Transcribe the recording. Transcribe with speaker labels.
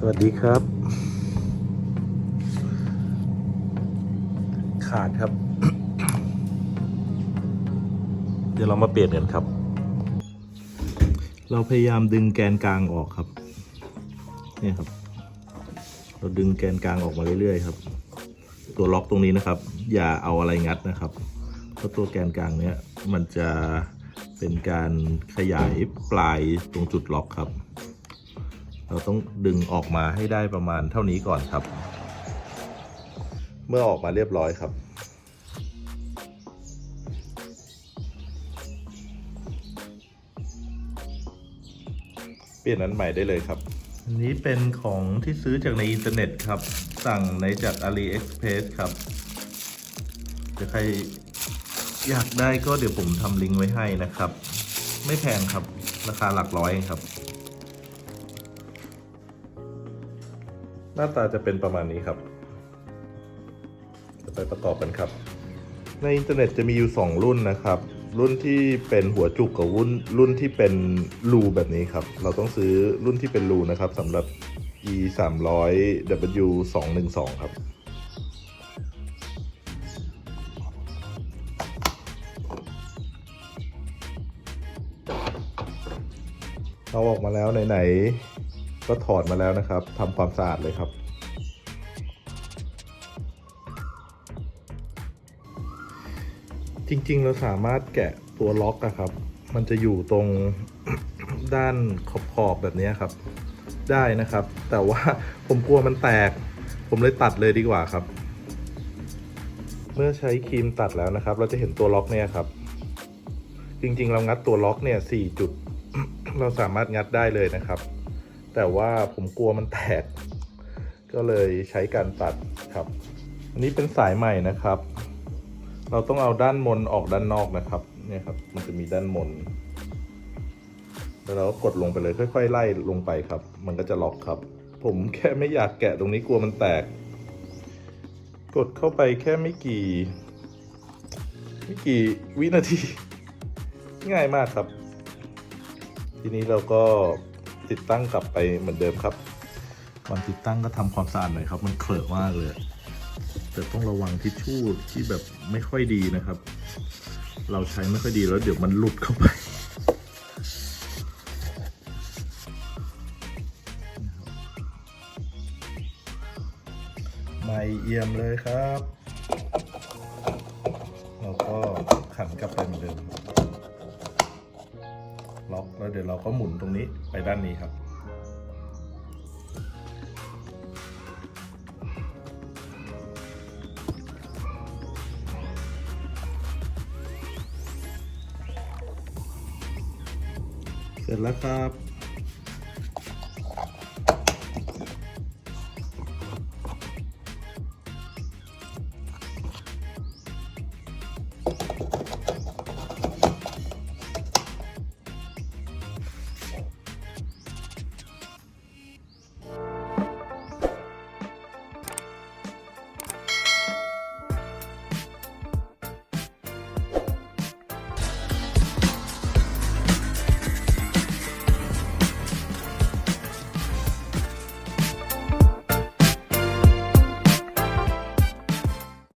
Speaker 1: สวัสดีครับ ขาดครับ เดี๋ยวเรามาเปลี่ยนกันครับ เราพยายามดึงแกนกลางออกครับ เนี่ยครับ เราดึงแกนกลางออกมาเรื่อยๆครับ ตัวล็อกตรงนี้นะครับ อย่าเอาอะไรงัดนะครับ เพราะตัวแกนกลางเนี้ยมันจะเป็นการขยายปลายตรงจุดล็อกครับ เราต้องดึงออกมาให้ได้ประมาณเท่านี้ก่อนครับ เมื่อออกมาเรียบร้อยครับ เปลี่ยนอันใหม่ได้เลยครับอันนี้เป็นของที่ซื้อจากในอินเทอร์เน็ตครับ สั่งในจาก AliExpress ครับเดี๋ยวใครอยากได้ก็เดี๋ยวผมทำลิงก์ไว้ให้นะครับ ไม่แพงครับ ราคาหลักร้อยครับ หน้าตาจะเป็นประมาณนี้ครับ จะไปประกอบกันครับ ในอินเทอร์เน็ตจะมีอยู่ 2 รุ่นนะครับ รุ่นที่เป็นหัวจุกกับรุ่นรุ่นที่เป็นรูแบบนี้ครับ เราต้องซื้อรุ่นที่เป็นรูนะครับสำหรับ e 3 0 0 w 2 1 2ครับเอาออกมาแล้วไหนๆ ก็ถอดมาแล้วนะครับทำความสะอาดเลยครับจริง ๆ เราสามารถแกะตัวล็อกอะครับ มันจะอยู่ตรงด้านขอบๆแบบนี้ครับ ได้นะครับ แต่ว่าผมกลัวมันแตก ผมเลยตัดเลยดีกว่าครับ เมื่อใช้ครีมตัดแล้วนะครับ เราจะเห็นตัวล็อกเนี่ยครับ จริง ๆ เรางัดตัวล็อกเนี่ยสี่จุด เราสามารถงัดได้เลยนะครับ แต่ว่าผมกลัวมันแตก ก็เลยใช้การตัดครับ อันนี้เป็นสายใหม่นะครับ เราต้องเอาด้านมนออกด้านนอกนะครับ เนี่ยครับ มันจะมีด้านมน แล้วเราก็กดลงไปเลยค่อย ๆ ไล่ลงไปครับ มันก็จะล็อกครับ ผมแค่ไม่อยากแกะตรงนี้กลัวมันแตก กดเข้าไปแค่ไม่กี่ ไม่กี่วินาที ง่ายมากครับ ทีนี้เราก็ ติดตั้งกลับไปเหมือนเดิมครับก่อนติดตั้งก็ทำความสะอาดหน่อยครับ มันเคลอะมากเลย แต่ต้องระวังทิชชู่ที่แบบไม่ค่อยดีนะครับ เราใช้ไม่ค่อยดีแล้วเดี๋ยวมันหลุดเข้าไปไม่เอี่ยมเลยครับเราก็ขันกลับไปเหมือนเดิม ล็อกแล้วเดี๋ยวเราก็หมุนตรงนี้ไปด้านนี้ครับ เสร็จแล้วครับ